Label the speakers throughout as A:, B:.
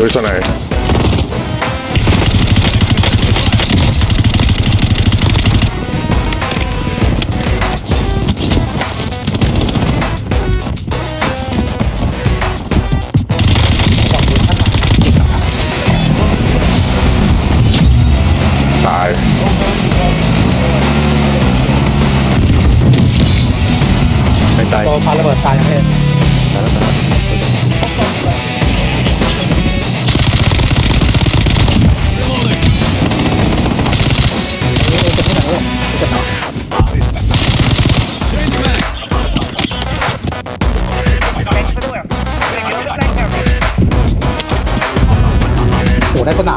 A: โดยสไนด์ตาย
B: ไม่ตาย
C: โดนปาระเบิดตายยัง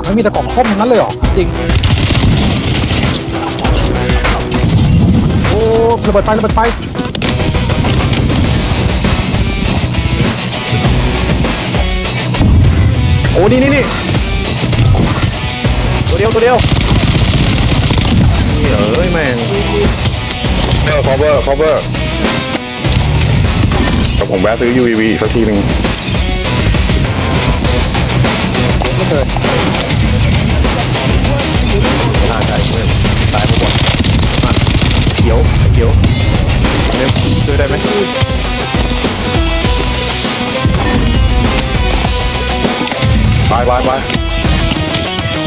C: ไม่โอ้โหในสนามไม่มีแต่กล่องส้มทั้งนั้นเลยเหรอจริงโอ้ระเบิดไฟระเบิดไฟ
B: โอ้นี่นี่นี่ตัวเดียวตัวเดียวนี่เอ้ยแม่ง
A: เออ cover cover แต่ผมแวะซื้อ UAV อีกสักทีหนึ่ง
C: ไม่เคย
B: ไป
A: ไปไป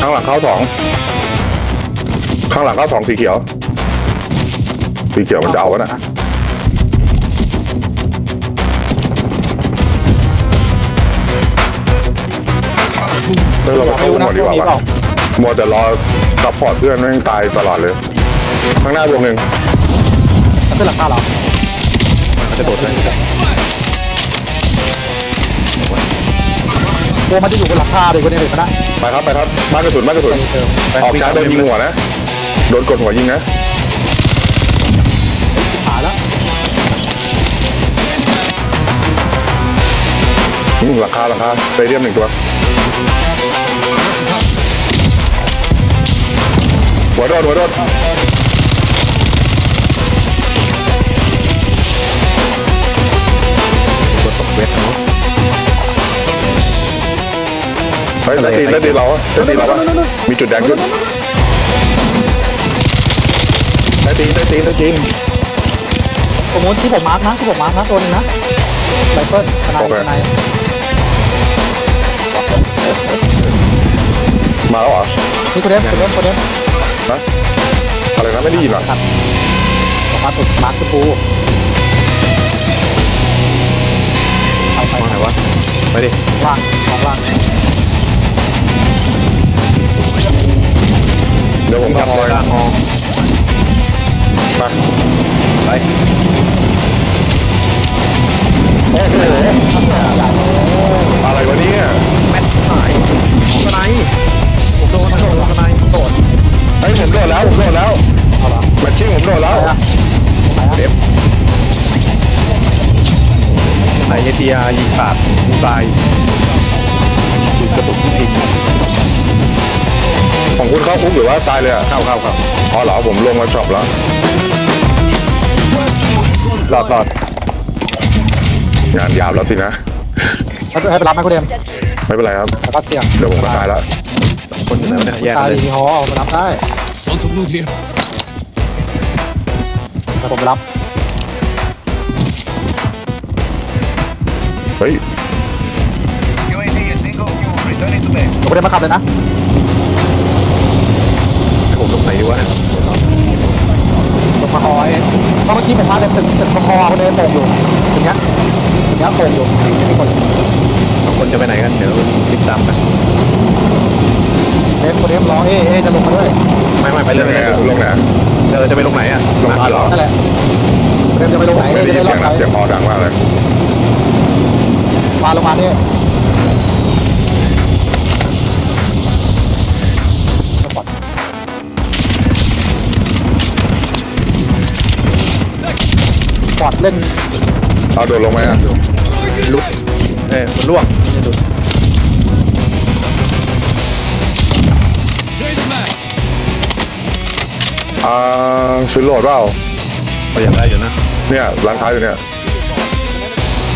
A: ข้างหลังเข้าสองข้างหลังเข้าสองสีเขียว สีเขียวมันจะเอาวะนะเออเราไปเข้าหมดดีกว่าวะมัวแต่รอซัพพอร์ตเพื่อนแม่งตายตลอดเลย ข้างหน้าวงหนึ่ง
C: มันเป็นหลังคาเหรอ
B: มันจะโดดเลย
C: ตัวมันจะอยู่บนหลังคาเลยคนนี้เห็นไหมนะ
A: ไปครับไปครับบ้านกระสุนบ้านกระสุนออกจากโดนยิงหัวนะโดนกดหัวยิงนะ
C: ขาแล้ว
A: อืมราคาราคาสเตเดียมหนึ่งตัวหัวโดนหัวโดน
B: ตัวตกเวททั้ง
A: เฮ้ยแล้วตีแล้วตีเราอะแล้วตีเราอะมีจุดแดงขึ้นแล้วตีแล้วตีแล้วตี
C: สมมติที่ผมมาร์กนะที่ผมมาร์กนะตัวนึงนะไรเฟิลทนายทนาย
A: มาแล้วเหรอ
C: นี่คนเดียวคนเดียวคนเดียว
A: นะอะไรนะไม่ได้ยินเหรอ
C: ครับออกมาตุดมาร์กคุณปูไปไป
B: มาไหนวะไปดิ
C: ล่างสองล่าง
A: เดี๋ยวผมขับเลยมา
B: ไป
A: โอ้โหอะไรวะเนี่ย
B: แมทหายข้างในผมโดนทั้งโดนข้างในโดด
A: เฮ้ยผมโดดแล้วผมโดดแล้ว
C: อาละ
A: แมทชิ่งผมโดดแล้ว
B: เด็บไอเอทีอายิงขาดตายยิงกระตุกจริง
A: ของคุณเข้าคุกหรือว่าตายเลยอะ
B: เข้าเข้าเข้า
A: อ๋อเหรอผมลงมาช็อปแล้ว
B: หลอดหลอด
A: งานยาวแล้วสินะ
C: แล้วให้ไปรับไหมคุณเดียม
A: ไม่เป็นไรครับ
C: แล้วก็เสี่ยง
A: เดี๋ยวผมก็ตายแล้ว
B: คนอยู่ไหนวะเนี่ยแยก
C: ตาย
B: เลย
C: ดีฮอเอาไปรับได้
D: Want to loot here?
C: แต่ผมไปรับ
A: เฮ้ย
E: UAV is single fuel returning to base.
C: ผมไม่ได้มาขับเลยนะ
B: ผมตรงไหน วะ
C: ตรงมาคอยเพราะเมื่อกี้ผมมาแต่ตึกตึกมาคอคนเดินโป่งอยู่อย่างเงี้ยอย่างเงี้ยโป่งอยู่ไม่มีคน
B: สองคนจะไปไหนกันเดี๋ยวติดตามกัน
C: เดินคนเดินร้องเอ๊ะเอ๊ะจะลงมาด้วย
B: ไม่ไม่ไป
A: ล
B: เรื่
A: ง
B: อย
A: ไหน
B: ๆ
A: อะลงไหนอะ
B: เออจะไปลงไหนอะ
A: ลงบ้านเหรอ
C: นั่นแหละเดินจะไปลงไหน
A: ไม่
C: เอ๊ะ
A: ได้
C: จะ
A: ยิน
C: ได้ร
A: เสี
C: อยด
A: ง
C: ไป
A: นะเสียงฮอดังมากเลย
C: มาลงมาเนี่ย เล่น
A: เอาโดดลงไหมอะ
B: ลุกเอ้ยมันล่วง
D: Change mag.
A: อ่าซื้อโหลดเปล่า
B: ก็อยากได้อยู่นะ
A: เนี่ยร้านค้าอยู่เนี่ย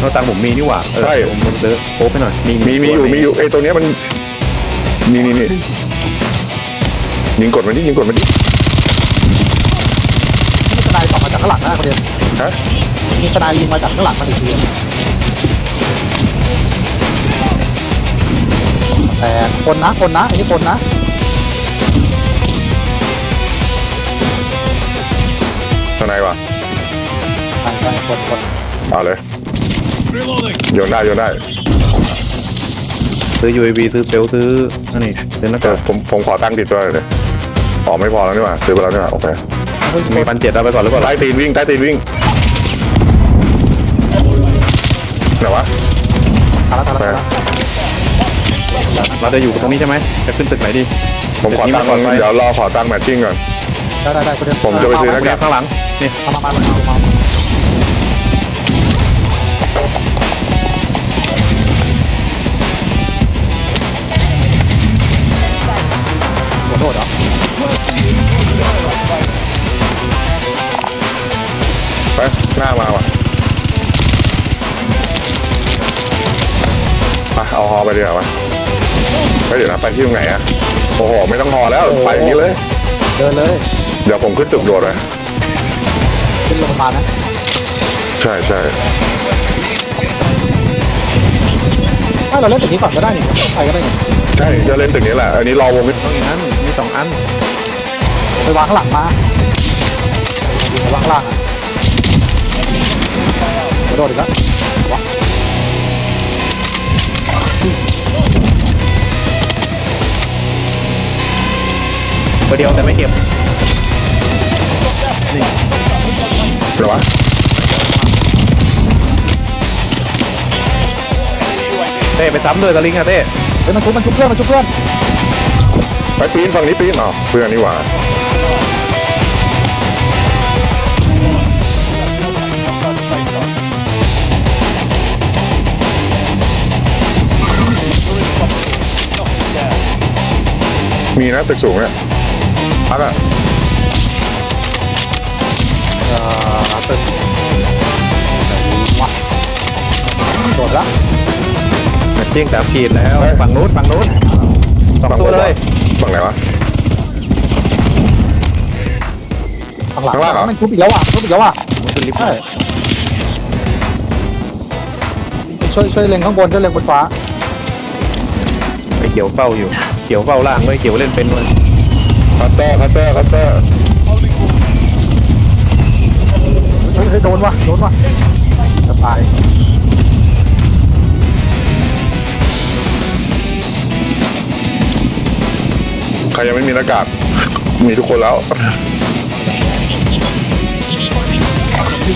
B: เราตังค์ผมมีนี่หว่าเออ
A: ใช่
B: ผมผมซื้อโป๊ไปหน่อยมี
A: มีมีอยู่มีอยู่ไอ้ตัวเนี้ยมันนี่นี่นี่ยิงกดมันดิยิงกดมันดิ
C: มีทนายส่องมาจากข้างหลังนะประเด็น
A: ฮะ
C: มีทนายยิงมาจากข้างหลังมาอีกทีแต่คนนะคนนะอันนี้คนนะ
A: ข้างในวะ
C: ใช่ใช่คนคน
A: เอาเลย
D: Reloading.
A: โยนได้โยนได้
B: ซื้อ UAV ซื้อเปลซื้ออันนี้ซื้อหน้าา
A: เอกอกผมผมขอตั้งค์ติดตัวหน่อยเลยอ๋อไม่พอแล้วนี่หว่าซื้อไปแล้วนี่หว่าโอเค
B: มีพันเจ็ดเอาไปก่อนหรือเปล่า
A: ใต้ตีนวิ่งใต้ตีนวิ่งไหนวะ
C: ตายแล้วตายแล้วตายแล้ว
B: เราจะอยู่ตรงนี้ใช่ไหมจะขึ้นตึกไหนดี
A: ผมขอตั้งค์เดี๋ยวรอขอตั้งค์แมทชิ่งก่อน
C: ได้ได้ได้ประเด็น
A: ผมจะไปซื้อหน้า
B: เรียกข้างหลังนี่
C: มามามามา
A: ที่ตรงไหนอะโอ้โหไม่ต้องฮอแล้วไปอย่างนี้เลย
C: เดินเลย
A: เดี๋ยวผมขึ้นตึกโดดเลย
C: ขึ้นลงมานะ
A: ใช่ใช่
C: ถ้าเราเล่นตึกนี้ก่อนก็ได้นี่ไปก็ได้นี่
A: ใช่จะเล่นตึกนี้แหละอันนี้รอวง
B: ต้องอย่างนั้นมีสองอัน
C: ไปวางข้างหลังมาไปวางข้างล่างอะกระโดดอีกแล้ว
B: ตัวเดียวแต่ไม่เก็บ
A: เหรอวะ
B: เต้ไปซ้ำด้วยสลิงอะเต้
C: เฮ้ยมันชุบมันชุบเพื่อนมันชุบเพื่อน
A: ไปปีนฝั่งนี้ปีนอ๋อเพื่อนนี่หว่ามีนะตึกสูงเนี่ย พักอะ
C: เอ่อตึกวะโดดละ
B: เจียงสามขีดแล้วฝั่งนู้นฝั่งนู้นสองตัวเลย
A: ฝั่งไหนวะ
C: ข้างหลัง
A: ข้างล่างเหรอ
C: มันชุบอีกแล้วอะชุบอีกแล้วอะ
B: มันขึ้นลิฟต์
C: ใช่ช่วยช่วยเล็งข้างบนช่วยเล็งบนฟ้า
B: ไอ้เขียวเฝ้าอยู่ เขียวเฝ้าล่างเลยเขียวเล่นเป็นเลย
A: คั ตเตอร์คัตเตอร์คัตเตอร์
C: เฮ้ยเฮ้ยโดนวะโดนวะจะตาย
A: ใครยังไม่มีหน้ากากมีทุกคนแล้ว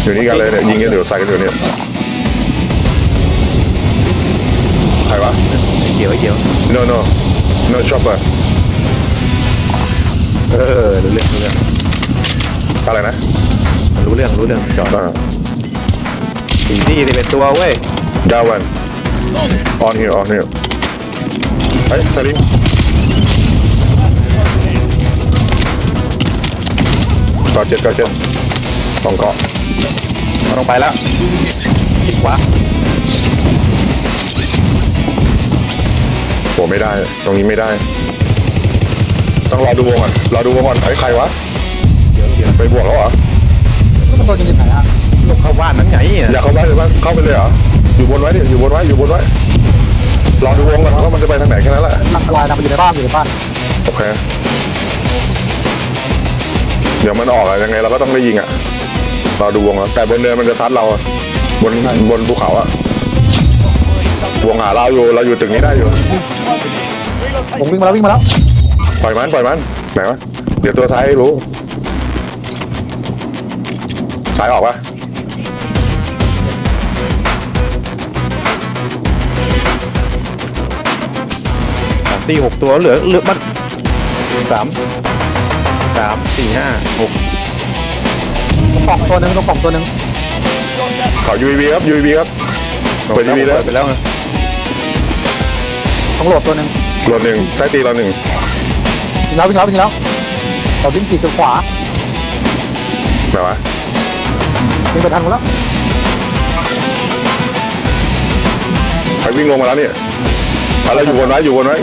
A: อยู่นี่กันเลยเนี่ยยิงกันเดี๋ยวใส่กันเดี๋ยวนี้ใครวะ
B: ไอ้เขียวไอ้เขียว
A: no no no chopper
B: เออรู้เรื่องรู้เรื่อง
A: อะไรนะ
B: รู้เรื่องรู้เรื่องจอดสี่ที่สิบเอ็ดตัวเว้ย
A: ดาวัน on here on here เฮ้ยสลิงกาะเจ็ดกาะเจ็ดสองเกาะ
B: มันต้องไปแล้วอีกขวา
A: โหไม่ได้ ตรงนี้ไม่ได้ ต้องรอดูวงก่อนรอดูวงก่อนไอ้ยใครวะ
B: เดี๋ยวเดี๋ยว
A: ไปบวกแล้วเหรอ
C: มันโดนยิงที่ไหนอะ
B: หลบเข้าบ้านนั้นไง
A: อยากเข้าบ้านหรือว่าเข้าไปเลยเหรออยู่บนไว้ดิอยู่บนไว้อยู่บนไว้รอดูวงก่อนว่ามันจะไปทางไหนแค่นั้นแหละ
C: อันตรายนะมันอยู่ในบ้านอยู่ในบ้าน
A: โอเคเดี๋ยวมันออกอะยังไงเราก็ต้องได้ยิงอะรอดูวงแล้วแต่บนเนินมันจะซัดเราอะบนบนภูเขาอะวงหาเราอยู่เราอยู่ตึกนี้ได้อยู่
C: ผมวิ่งมาแล้ววิ่งมาแล้ว
A: ปล่อยมันปล่อยมันไหนวะเดี๋ยวตัวซ้ายให้รู้ซ้ายออกปะ
B: สามสี่หกตัวเหลือเหลือมันสามสามสี่ห้าหก
C: ตรงกล่องตัวหนึ่งตรงกล่องตัวหนึ่ง
A: ขอ UAV ครับ UAV ครับเปิด UAV แล้ว
B: ไปแล้วไง
C: ต้องโหลดตัวหนึ่ง
A: รวมหนึ่งใต้ตีเราหนึ่ง
C: วิ่ งแล้ววิ่งแล้ววิ่งแล้วเราวิ่งจีบจนขวา
A: ไหนวะ
C: วิ่งไปทางนู้นแล้ว
A: ไปวิ่งลงมาแล้วเนี่ยเอาเราอยู่บนไว้อยู่บนไว้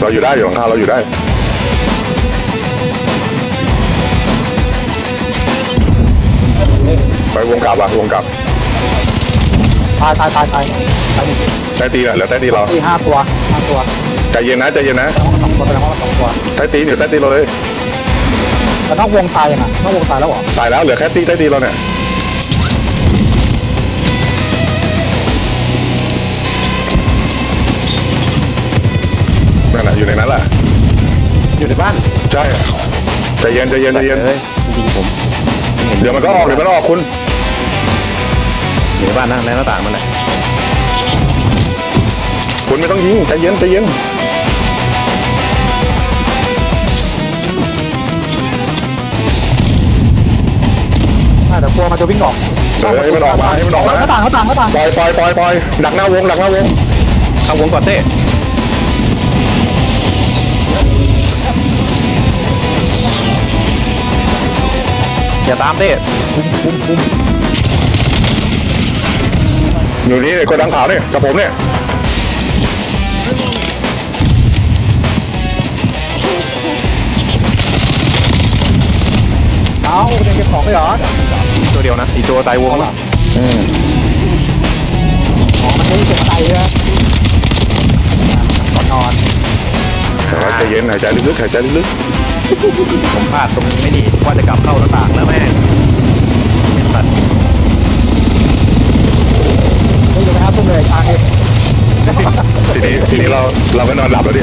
A: เราอยู่ได้อยู่ของข้างเราอยู่ได้ วงกลับอะวงกลับ
C: ตายตายตายตายตายหนึ่ง
A: ใต้ตีนอะแล้วใต้ตีนเรา
C: ตีห้าตัวห้าตัว
A: ใจเย็นนะใจเย็นนะ
C: ห้องละสองตัวเป็นห้องละสองตัว
A: ใต้ตีนอยู่ใต้ตีนเราเลย
C: แต่นอกวงตายยังไงนอกวงตายแล้วเหรอ
A: ตายแล้วเหลือแค่ตีใต้ตีนเราเนี่ยนั่นแหละอยู่ในนั้นแหละ
B: อยู่ในบ้าน
A: ใช่ใจเย็นใจเย็นใจเย็น
B: เอ้ยจริงๆผม
A: เดี๋ยวมันก็ออกเดี๋ยวมันออกคุณ
B: อยู่ในบ้านนะในหน้าต่างมันแหละ
A: คุณไม่ต้องยิงใจเย็นใจเย็น
C: น่าจะกลัวมันจะวิ่งออก
A: เดี๋ยวให้มันออกมาให้มันออกมา
C: หน้าต่างหน้าต่างหน้าต่าง
A: ปล่อยปล่อยปล่อยปล่อยดักหน้าวงดักหน้าวง
B: เข้าวงก่อนเต้อย่าตามเต้
A: อยู่นี่กดดังขาวเนี่ยกับผมเนี่ย
C: เอ้าเด็กเก็บของไปเหรอ
B: ตัวเดียวนะสี่ตัวตายวงแล้ว
C: ของมันไม่เก็บใจเลยก่อนนอน
A: ใจเย็นหายใจลึกๆหายใจลึก
B: ผมพลาดตรงไม่นี่ว่าจะกลับเข้าหน้าต่างแล้วแม่งเป็นสัตว์
C: ไม่อยู่นะครับตุ้มเลย ทาง
A: ทีนี้ทีนี้เราเราก็นอนหลับแล้วดิ